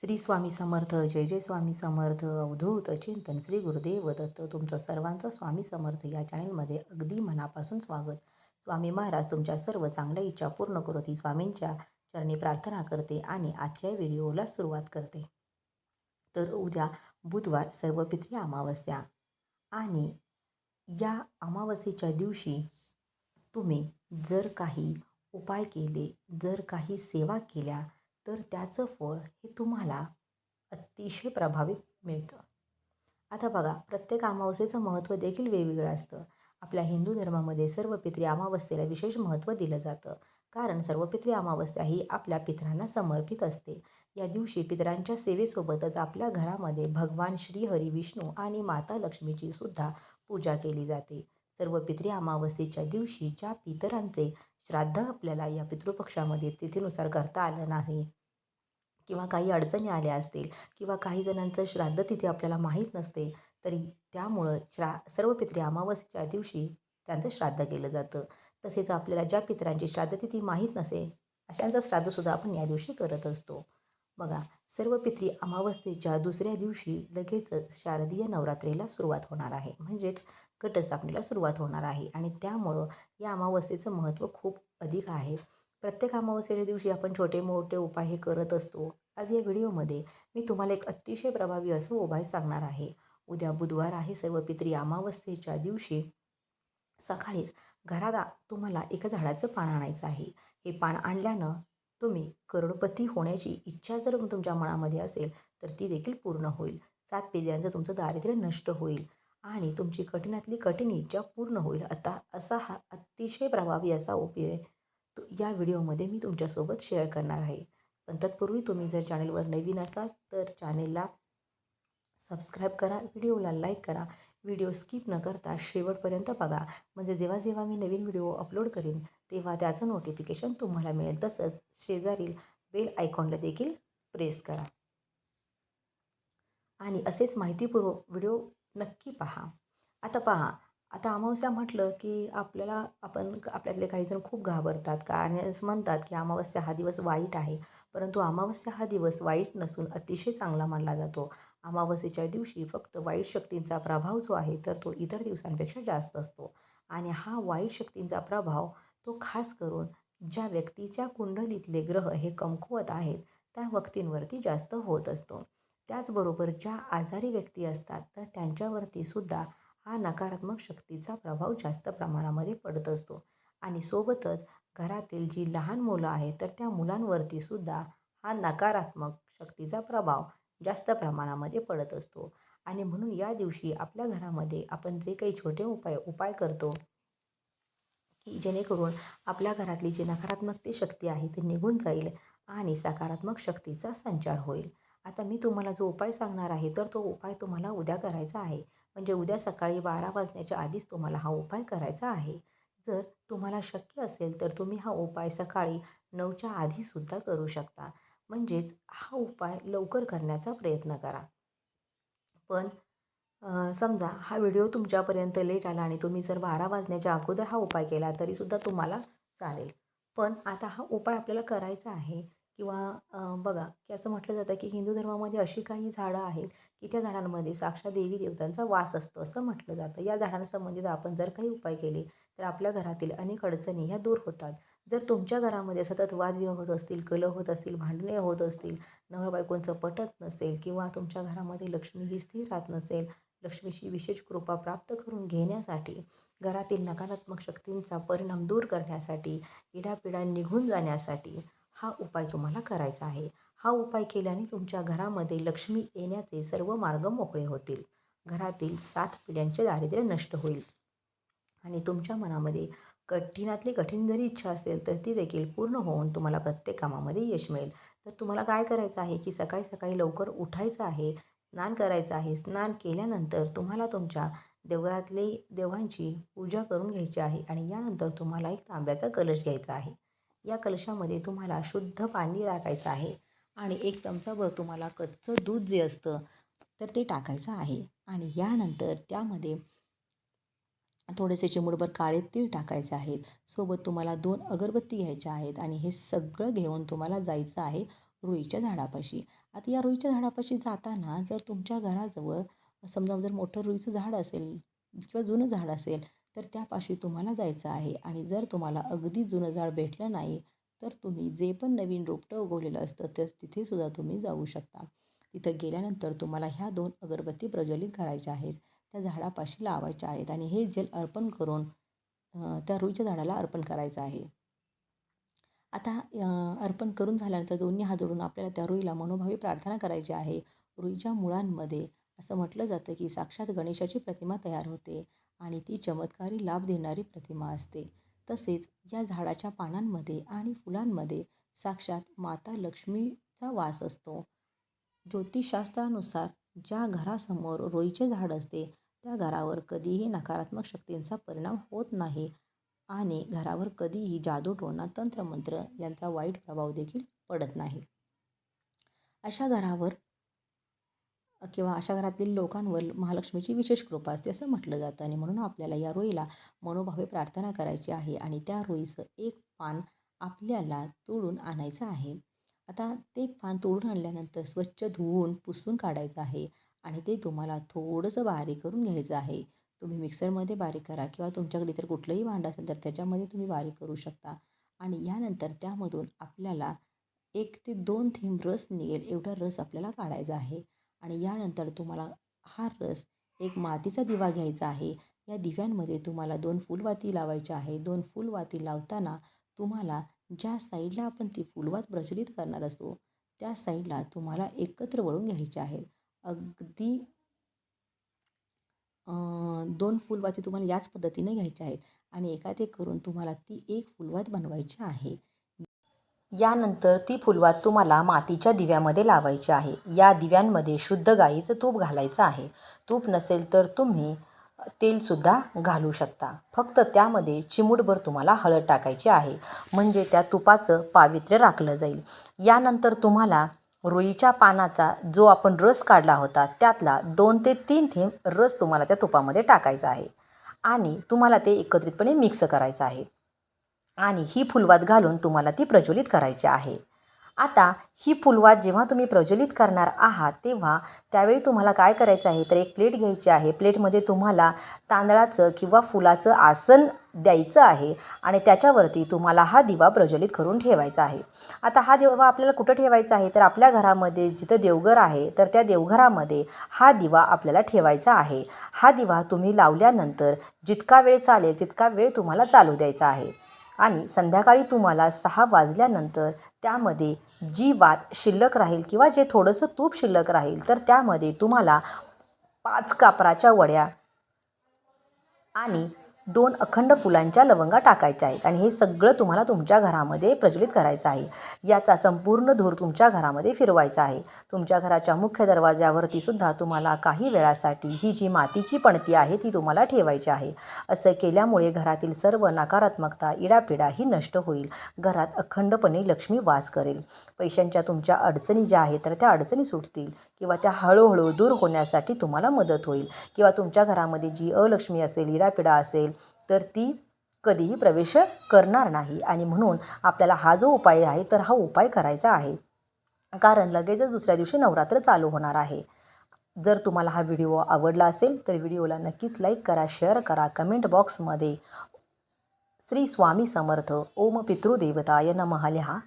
श्री स्वामी समर्थ जय जय स्वामी समर्थ अवधूत चिंतन श्री गुरुदेव दत्त. तुमचं सर्वांचं स्वामी समर्थ या चॅनेलमध्ये अगदी मनापासून स्वागत. स्वामी महाराज तुमच्या सर्व चांगल्या इच्छा पूर्ण करत ही स्वामींच्या चरणी प्रार्थना करते आणि आजच्या व्हिडिओला सुरुवात करते. तर उद्या बुधवार सर्व पित्री अमावस्या आणि या अमावस्येच्या दिवशी तुम्ही जर काही उपाय केले जर काही सेवा केल्या तर त्याचं फळ हे तुम्हाला अतिशय प्रभावी मिळतं. आता बघा प्रत्येक अमावस्येचं महत्त्व देखील वेगवेगळं असतं. आपल्या हिंदू धर्मामध्ये सर्व पित्री अमावस्येला विशेष महत्त्व दिलं जातं. कारण सर्व पित्री अमावस्या ही आपल्या पितरांना समर्पित असते. या दिवशी पितरांच्या सेवेसोबतच आपल्या घरामध्ये भगवान श्रीहरी विष्णू आणि माता लक्ष्मीची सुद्धा पूजा केली जाते. सर्व पित्री अमावस्येच्या दिवशी ज्या पितरांचे श्राद्ध आपल्याला या पितृपक्षामध्ये तिथीनुसार करता आलं नाही. किंवा काही अडचणी आल्या असतील किंवा काही जणांचं श्राद्ध तिथे आपल्याला माहीत नसते तरी त्यामुळं श्रा सर्व पित्री अमावस्येच्या दिवशी त्यांचं श्राद्ध केलं जातं. तसेच आपल्याला ज्या पितरांची श्राद्धतिथी माहीत नसे अशांचं श्राद्धसुद्धा आपण या दिवशी करत असतो. बघा सर्व पित्री अमावस्येच्या दुसऱ्या दिवशी लगेचच शारदीय नवरात्रीला सुरुवात होणार आहे. म्हणजेच घटस्थापनेला सुरुवात होणार आहे आणि त्यामुळं या अमावस्येचं महत्त्व खूप अधिक आहे. प्रत्येक अमावस्येच्या दिवशी आपण छोटे मोठे उपाय हे करत असतो. आज या व्हिडिओमध्ये मी तुम्हाला एक अतिशय प्रभावी असं उपाय सांगणार आहे. उद्या बुधवार आहे सर्व पित्री अमावस्येच्या दिवशी. सकाळीच घरात तुम्हाला एका झाडाचं पान आणायचं आहे. हे पान आणल्यानं तुम्ही करोडपती होण्याची इच्छा जर तुमच्या मनामध्ये असेल तर ती देखील पूर्ण होईल. सात पिढ्यांचं तुमचं दारिद्र्य नष्ट होईल. आणि तुमची कठीणातली कठीण इच्छा पूर्ण होईल. आता असा हा अतिशय प्रभावी असा उपाय तो या व्हिडिओमध्ये मी तुमच्यासोबत शेअर करणार आहे. पण तत्पूर्वी तुम्ही जर चॅनेलवर नवीन असाल तर चॅनेलला सबस्क्राईब करा व्हिडिओला लाईक करा व्हिडिओ स्किप न करता शेवटपर्यंत बघा. म्हणजे जेव्हा जेव्हा मी नवीन व्हिडिओ अपलोड करेन तेव्हा त्याचं नोटिफिकेशन तुम्हाला मिळेल. तसंच शेजारील बेल आयकॉनला देखील प्रेस करा. आणि असेच माहितीपूर्वक व्हिडिओ नक्की पहा. आता पहा आता अमावस्या म्हटलं की आपल्याला आपण आपल्यातले काही जण खूप घाबरतात का? आणि असं म्हणतात की अमावस्या हा दिवस वाईट आहे. परंतु अमावस्या हा दिवस वाईट नसून अतिशय चांगला मानला जातो. अमावस्येच्या दिवशी फक्त वाईट शक्तींचा प्रभाव जो आहे तर तो इतर दिवसांपेक्षा जास्त असतो. आणि हा वाईट शक्तींचा प्रभाव तो खास करून ज्या व्यक्तीच्या कुंडलीतले ग्रह हे कमकुवत आहेत त्या व्यक्तींवरती जास्त होत असतो. त्याचबरोबर ज्या आजारी व्यक्ती असतात तर त्यांच्यावरती सुद्धा हा नकारात्मक शक्तीचा प्रभाव जास्त प्रमाणामध्ये पडत असतो. आणि सोबतच घरातील जी लहान मुलं आहेत तर त्या मुलांवरती सुद्धा हा नकारात्मक शक्तीचा प्रभाव जास्त प्रमाणामध्ये पडत असतो. आणि म्हणून या दिवशी आपल्या घरामध्ये आपण जे काही छोटे उपाय उपाय करतो की जेणेकरून आपल्या घरातली जी नकारात्मक शक्ती आहे ती निघून जाईल आणि सकारात्मक शक्तीचा संचार होईल. आता मी तुम्हाला जो उपाय सांगणार आहे तर तो उपाय तुम्हाला उद्या करायचा आहे. म्हणजे उद्या सकाळी बारा वाजण्याच्या आधीच तुम्हाला हा उपाय करायचा आहे. जर तुम्हाला शक्य असेल तर तुम्ही हा उपाय सकाळी नऊच्या आधीसुद्धा करू शकता. म्हणजेच हा उपाय लवकर करण्याचा प्रयत्न करा. पण समजा हा व्हिडिओ तुमच्यापर्यंत लेट आला आणि तुम्ही जर बारा वाजण्याच्या अगोदर हा उपाय केला तरीसुद्धा तुम्हाला चालेल. पण आता हा उपाय आपल्याला करायचा आहे किंवा बघा की असं म्हटलं जातं की हिंदू धर्मामध्ये अशी काही झाडं आहेत की त्या झाडांमध्ये साक्षात देवी देवतांचा वास असतो असं म्हटलं जातं. या झाडांसंबंधित आपण जर काही उपाय केले तर आपल्या घरातील अनेक अडचणी ह्या दूर होतात. जर तुमच्या घरामध्ये सतत वादविवाह होत असतील कलह होत असतील भांडणे होत असतील नवर बायकोंचं पटत नसेल किंवा तुमच्या घरामध्ये लक्ष्मी ही स्थिर राहत नसेल लक्ष्मीची विशेष कृपा प्राप्त करून घेण्यासाठी घरातील नकारात्मक शक्तींचा परिणाम दूर करण्यासाठी इडापिडा निघून जाण्यासाठी हा उपाय तुम्हाला करायचा आहे. हा उपाय केल्याने तुमच्या घरामध्ये लक्ष्मी येण्याचे सर्व मार्ग मोकळे होतील. घरातील सात पिढ्यांचे दारिद्र्य नष्ट होईल. आणि तुमच्या मनामध्ये कठीणातली कठीण जरी इच्छा असेल तर ती देखील पूर्ण होऊन तुम्हाला प्रत्येक कामामध्ये यश मिळेल. तर तुम्हाला काय करायचं आहे की सकाळी सकाळी लवकर उठायचं आहे स्नान करायचं आहे. स्नान केल्यानंतर तुम्हाला तुमच्या देवघरातली देवांची पूजा करून घ्यायची आहे आणि यानंतर तुम्हाला एक तांब्याचा कलश घ्यायचा आहे. या कलशामध्ये तुम्हाला शुद्ध पाणी टाकायचं आहे. आणि एक चमचाभर तुम्हाला कच्चं दूध जे असतं तर ते टाकायचं आहे. आणि यानंतर त्यामध्ये थोडेसे चिमुडभर काळे तीळ टाकायचे आहेत. सोबत तुम्हाला दोन अगरबत्ती घ्यायच्या आहेत. आणि हे सगळं घेऊन तुम्हाला जायचं आहे रुईच्या झाडापाशी. आता या रुईच्या झाडापाशी जाताना जर तुमच्या घराजवळ समजा जर मोठं रुईचं झाड असेल किंवा जुनं झाड असेल तर त्यापाशी तुम्हाला जायचं आहे. आणि जर तुम्हाला अगदी जुनं झाड भेटलं नाही तर तुम्ही जे पण नवीन रोपटं उगवलेलं असतं तर तिथेसुद्धा तुम्ही जाऊ शकता. तिथं गेल्यानंतर तुम्हाला ह्या दोन अगरबत्ती प्रज्वलित करायच्या आहेत. त्या झाडापाशी लावायच्या आहेत आणि हे जल अर्पण करून त्या रुईच्या झाडाला अर्पण करायचं आहे. आता अर्पण करून झाल्यानंतर दोन्ही हात जोडून आपल्याला त्या रुईला मनोभावी प्रार्थना करायची आहे. रुईच्या मुळांमध्ये असं म्हटलं जातं की साक्षात गणेशाची प्रतिमा तयार होते. आणि ती चमत्कारी लाभ देणारी प्रतिमा असते. तसेच या झाडाच्या पानांमध्ये आणि फुलांमध्ये साक्षात माता लक्ष्मीचा वास असतो. ज्योतिषशास्त्रानुसार ज्या घरासमोर रोईचे झाड असते त्या घरावर कधीही नकारात्मक शक्तींचा परिणाम होत नाही आणि घरावर कधीही जादूटोणा तंत्रमंत्र यांचा वाईट प्रभाव देखील पडत नाही. अशा घरावर किंवा अशा घरातील लोकांवर महालक्ष्मीची विशेष कृपा असते असं म्हटलं जातं. आणि म्हणून आपल्याला या रोईला मनोभावे प्रार्थना करायची आहे आणि त्या रोईचं एक पान आपल्याला तोडून आणायचं आहे. आता ते पान तोडून आणल्यानंतर स्वच्छ धुवून पुसून काढायचं आहे आणि ते तुम्हाला थोडंसं बारीक करून घ्यायचं आहे. तुम्ही मिक्सरमध्ये बारीक करा किंवा तुमच्याकडे इतर कुठलंही भांडं असेल तर त्याच्यामध्ये तुम्ही बारीक करू शकता. आणि यानंतर त्यामधून आपल्याला एक ते दोन थेंब रस निघेल एवढा रस आपल्याला काढायचा आहे. आणि यानंतर तुम्हाला हा रस एक मातीचा दिवा घ्यायचा आहे. या दिव्यांमध्ये तुम्हाला दोन फुलवाती लावायच्या आहे. दोन फुलवाती लावताना तुम्हाला ज्या साईडला आपण ती फुलवात प्रज्वलित करणार असतो त्या साईडला तुम्हाला एकत्र वळून घ्यायचे आहेत. अगदी दोन फुलवाती तुम्हाला याच पद्धतीने घ्यायच्या आहेत आणि एकात एक करून तुम्हाला ती एक फुलवात बनवायची आहे. यानंतर ती फुलवात तुम्हाला मातीच्या दिव्यामध्ये लावायची आहे. या दिव्यांमध्ये शुद्ध गाईचं तूप घालायचं आहे. तूप नसेल तर तुम्ही तेलसुद्धा घालू शकता. फक्त त्यामध्ये चिमूटभर तुम्हाला हळद टाकायची आहे. म्हणजे त्या तुपाचं पावित्र्य राखलं जाईल. यानंतर तुम्हाला रुईच्या पानाचा जो आपण रस काढला होता त्यातला दोन ते तीन थेंब रस तुम्हाला त्या तुपामध्ये टाकायचा आहे. आणि तुम्हाला ते एकत्रितपणे मिक्स करायचं आहे. आणि ही फुलवात घालून तुम्हाला ती प्रज्वलित करायची आहे. आता ही फुलवात जेव्हा तुम्ही प्रज्वलित करणार आहात तेव्हा त्यावेळी तुम्हाला काय करायचं आहे? तर एक प्लेट घ्यायची आहे. प्लेटमध्ये तुम्हाला तांदळाचं किंवा फुलाचं आसन द्यायचं आहे आणि त्याच्यावरती तुम्हाला हा दिवा प्रज्वलित करून ठेवायचा आहे. आता हा दिवा आपल्याला कुठं ठेवायचा आहे? तर आपल्या घरामध्ये जिथं देवघर आहे तर त्या देवघरामध्ये हा दिवा आपल्याला ठेवायचा आहे. हा दिवा तुम्ही लावल्यानंतर जितका वेळ चालेल तितका वेळ तुम्हाला चालू द्यायचा आहे. आणि संध्याकाळी तुम्हाला सहा वाजल्यानंतर त्यामध्ये जी वात शिल्लक राहील किंवा जे थोडंसं तूप शिल्लक राहील तर त्यामध्ये तुम्हाला पाच कापराच्या वड्या आणि दोन अखंड फुलांच्या लवंगा टाकायच्या आहेत आणि हे सगळं तुम्हाला तुमच्या घरामध्ये प्रज्वलित करायचं आहे. याचा संपूर्ण धूर तुमच्या घरामध्ये फिरवायचा आहे. तुमच्या घराच्या मुख्य दरवाज्यावरती सुद्धा तुम्हाला काही वेळासाठी ही जी मातीची पणती आहे ती तुम्हाला ठेवायची आहे. असं केल्यामुळे घरातील सर्व नकारात्मकता इडापिडा ही नष्ट होईल. घरात अखंडपणे लक्ष्मी वास करेल. पैशांच्या तुमच्या अडचणी ज्या आहेत तर त्या अडचणी सुटतील किंवा त्या हळूहळू दूर होण्यासाठी तुम्हाला मदत होईल. किंवा तुमच्या घरामध्ये जी अलक्ष्मी असेल इडापिडा असेल तर ती कधीही प्रवेश करणार नाही. आणि म्हणून आपल्याला हा जो उपाय आहे तर हा उपाय करायचा आहे. कारण लगेचच दुसऱ्या दिवशी नवरात्र चालू होणार आहे. जर तुम्हाला हा व्हिडिओ आवडला असेल तर व्हिडिओला नक्कीच लाईक करा शेअर करा कमेंट बॉक्समध्ये. श्री स्वामी समर्थ. ओम पितृदेवताय नमः लिहा.